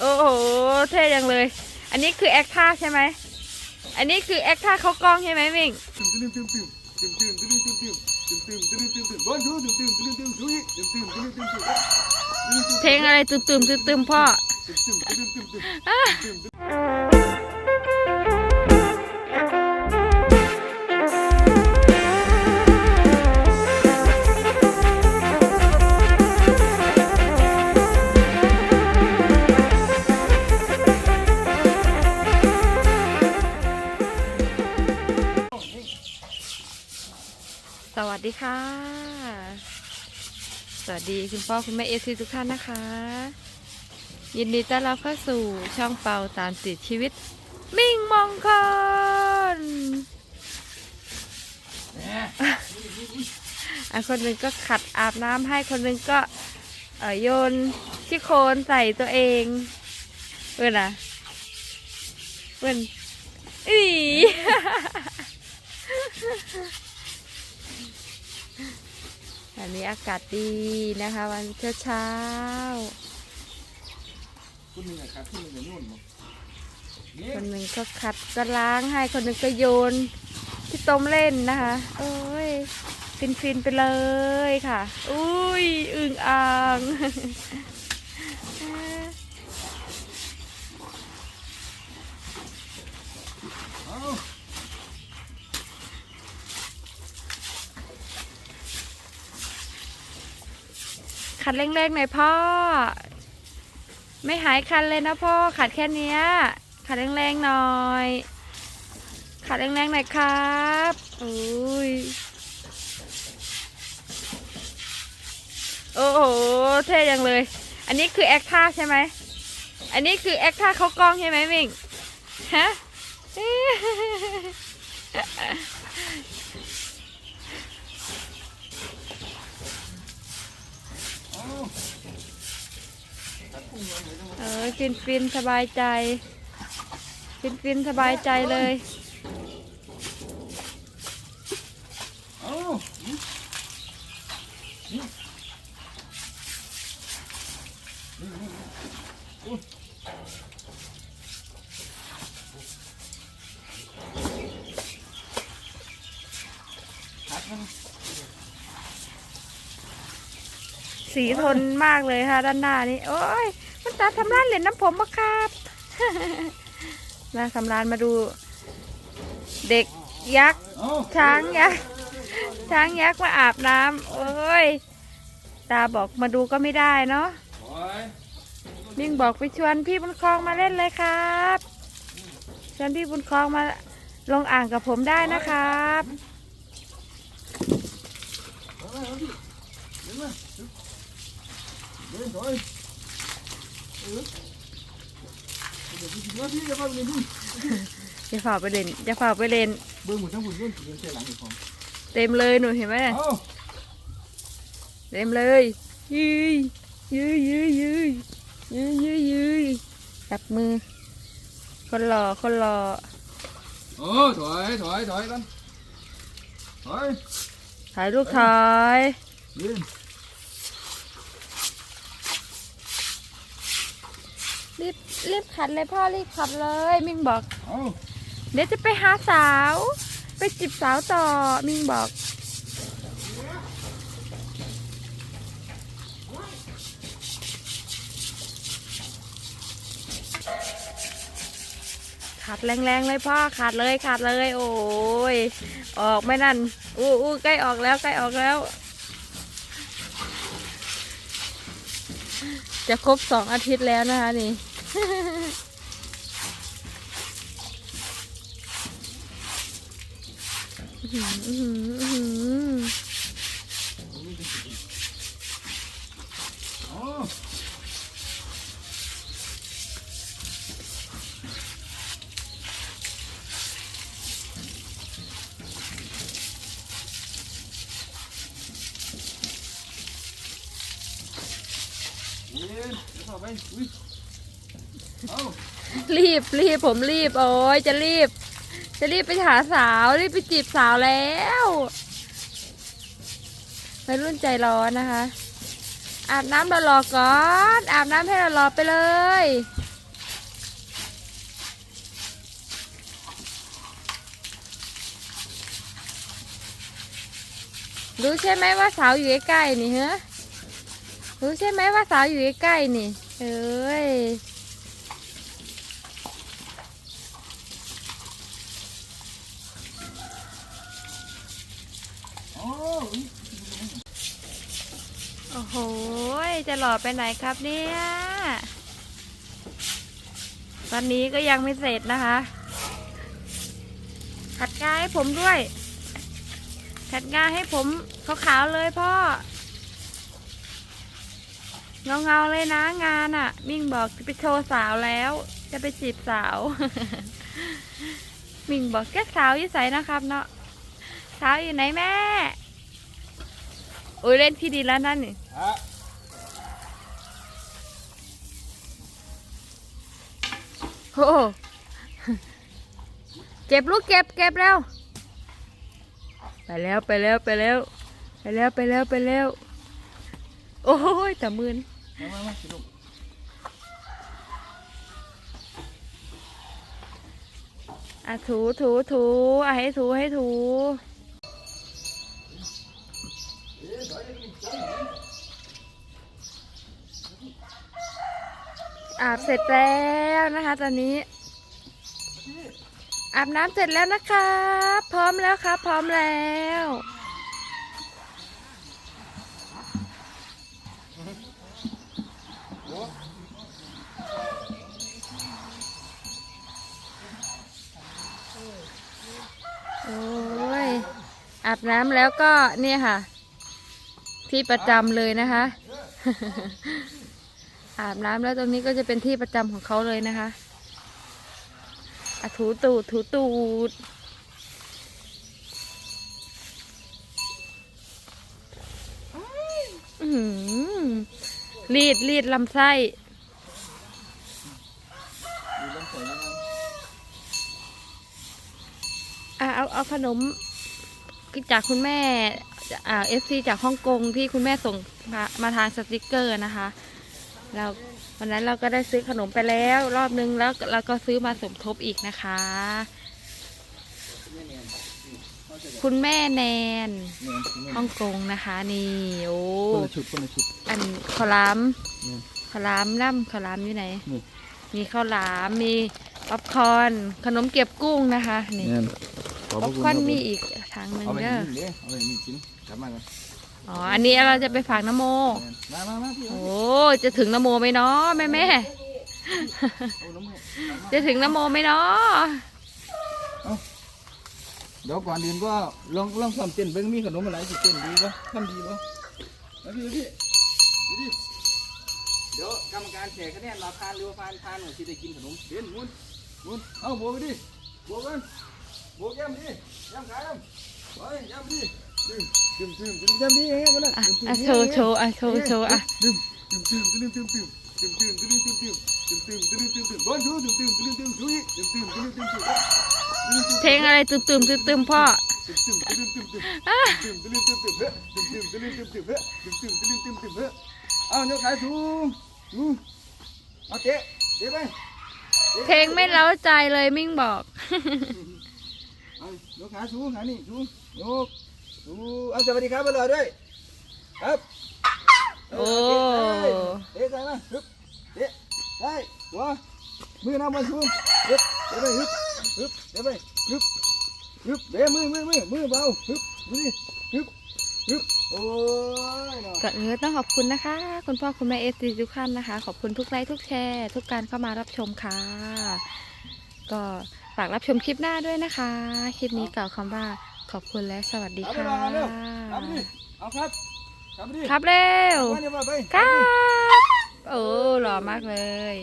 โอ้โห เท่ยังเลย อันนี้คือแอคท่าใช่ไหม อันนี้คือแอคท่าเขากล้องใช่ไหมมิงเพลงอะไรตึมตึมตึมตึมพ่อ ดีค่ะ สวัสดีคุณพ่อคุณแม่เอซีทุกท่านนะคะ ยินดีต้อนรับเข้าสู่ช่องเปาตามติดชีวิต มิ่งมองคลอะคนหนึ่งก็ขัดอาบน้ำให้คนหนึ่งก็เอ่อโยนที่โคนใส่ตัวเองเพื่อนอะเพื่อนอี อันนี้อากาศดีนะคะ วันเช้าเช้าคุณมีอะไรครับคุณมีอะไรนู่นมั้งๆคนหนึ่งก็ขัดก็ล้างให้คนหนึ่งก็โยนที่ต้มเล่นนะคะโอ้ยฟินฟินๆไปเลยค่ะ อุ้ยอึ่งอ่าง เอ้า ขัดเร่งๆหน่อยพ่อ ไม่หายคันเลยนะพ่อ ขัดแค่เนี้ย ขัดแรงๆหน่อย ขัดแรงๆหน่อยครับอุ้ยโอ้โหเท่ยังเลย อันนี้คือแอคท่าใช่ไหม อันนี้คือแอคท่าเขากล้องใช่ไหมมิงฮะ เอ้าตัดพุ่ง เออฟินฟินสบายใจ ฟินฟินสบายใจเลย เอ้านี่นี่นี่นี่โอ้ยตัดมัน สีทนมากเลยค่ะ ด้านหน้านี่โอ้ยมันตาทำร้านเหรียญน้ำผมปะครับมาสำร้านมาดู เด็กยักษ์ช้างยักษ์ช้างยักษ์มาอาบน้ำโอ้ยตาบอกมาดูก็ไม่ได้เนาะมิ่งบอกไปชวนพี่บุญคลองมาเล่นเลยครับชวนพี่บุญคลองมาลงอ่างกับผมได้นะครับ เอามาเอาดิเดินมาเดินถอยเออเดี๋ยวพี่เดี๋ยวพี่จะพาไปเรียนพี่จะฝ่าไปเล่นจะฝ่าไปเล่น เบิ่งหมดทั้งหมดเรื่องเดินเสียหลังอีกของเต็มเลยหนูเห็นไหมเอ้าเต็มเลยยืยยืยยืยยืยยืยยืยยืยจับมือ คนหล่อคนหล่อโอ้ถอยถอยถอยกันถอยถ่ายรูปถอยยืน รีบรีบขัดเลยพ่อรีบขัดเลย มิงบอก เอ้าเดี๋ยวจะไปหาสาว ไปจีบสาวต่อ มิงบอกขาดแรงๆเลยพ่อขาดเลยขาดเลย โอ้ยออกไม่นั่นอู้อู้ใกล้ออกแล้วใกล้ออกแล้ว จะครบสองอาทิตย์แล้วนะคะนี่อื้อหืออื้อหือ เอ้ายืนเดี๋ยวเข้าไปอุ้ย รีบรีบผมรีบ โอ้ยจะรีบ จะรีบไปหาสาวรีบไปจีบสาวแล้ววัยรุ่นใจร้อนนะคะ อาบน้ำเราหลอก่อน อาบน้ำให้เราหลอไปเลยรู้ใช่ไหมว่าสาวอยู่ใกล้ๆนี่เฮะรู้ใช่ไหมว่าสาวอยู่ใกล้ๆนี่เอ้ย โอ้โห จะหล่อไปไหนครับเนี่ย ตอนนี้ก็ยังไม่เสร็จนะคะ ขัดงาให้ผมด้วย ขัดงาให้ผมขาวๆเลยพ่อ เงาๆเลยนะงานอะ่ะ มิ่งบอกจะไปโชว์สาวแล้ว จะไปจีบสาว มิ่งบอกแกสาวอยู่ใสนะครับเนาะสาวอยู่ไหนแม่ โอ้ยเล่นพี่ดีแล้วนั่นนี่ฮะโอ้โหเก็บลูกเก็บเก็บแล้ว ไปแล้วไปแล้วไปแล้ว ไปแล้วไปแล้วไปแล้ว โอ้ยแต่มืนมามาสิลูกอะถูถูถูอะให้ถูให้ถู เอ๊ะถอยได้กินจัง อาบเสร็จแล้วนะคะ ตอนนี้ อาบน้ำเสร็จแล้วนะครับพร้อมแล้วครับ พร้อมแล้วโอ้ยอาบน้ำแล้วก็เนี่ยค่ะ ที่ประจำเลยนะคะ อาบน้ำแล้วตรงนี้ก็จะเป็นที่ประจำของเขาเลยนะคะอถูตูดถูตูดรีดรีดลำไส้เอาเอาขนมจากคุณแม่เอฟซีจากฮ่องกงที่คุณแม่ส่งมามาทางสติกเกอร์นะคะ เราวันนั้นเราก็ได้ซื้อขนมไปแล้ว รอบนึงแล้วเราก็ซื้อมาสมทบอีกนะคะ คุณแม่แนนเนี่ยเนี่ยฮ่องกงนะคะนี่โอ้คนละชุดคนละชุดอันข้าวหลามนี่ข้าวหลามน้ำข้าวหลามอยู่ไหนนี่มีข้าวหลามมีป๊อปคอร์นขนมเก็บกุ้งนะคะนี่เนี่ยขอบป๊อปคุณคอร์นครับมีอีกทางหนึ่งเอาไปเด้อกินเด้เอาไปนี่กินกลับมากัน อ๋อ อันนี้เราจะไปฝากน้ำโม มามามาพี่โอ้ จะถึงน้ำโมไหมเนาะแม่แม่ เอาน้ำให้กลับมาจะถึงน้ำโมไหมเนาะเดี๋ยวก่อนอื่นก็ลองลองซ้อมเต้นเบิ่งมีขนมอะไรสิเต้นดีป่ะทำดีป่ะมาพี่พี่ดูดิเดี๋ยวกรรมการแจกคะแนนมาพานหรือว่าพานพานหนูที่ได้กินขนมเด่นหมุนหมุนเอาโบกไปดิโบกกันโบกย่ำดิย่ำขาย่ำไปย่ำดิดึงดึงดึงดึงย่ำดิเฮ้ยมาเลย อะอะโชว์โชว์อะโชว์โชว์อะเพลงอะไรตึมตึมตึมตึมพ่อเอายกขาสูงเอาเตะเตะไปเพลงไม่เล้าใจเลยมิ่งบอกเอายกขาสูงขานี่สูงยก สูงเอาสวัสดีครับไปเลยด้วย ครับโอ้เตะใส่มาฮึบเตะได้หัวมือน้ำมันสูงฮึบเตะไปฮึบฮึบเตะไปฮึบฮึบเตะมือมือมือมือเบาฮึบดูดิฮึบฮึบโอ้ยเนาะก่อนอื่นก็ต้องขอบคุณนะคะ คุณพ่อคุณแม่เอฟซีทุกท่านนะคะ ขอบคุณทุกไลค์ทุกแชร์ ทุกการเข้ามารับชมค่ะ ก็ฝากรับชมคลิปหน้าด้วยนะคะ คลิปนี้กล่าวคำว่า ขอบคุณและสวัสดีเอาไปค่ะรอเร็วทำดิเอาครับทำดิครับเร็วไปเดี๋ยวมาไปครับ โอ้หล่อมากเลย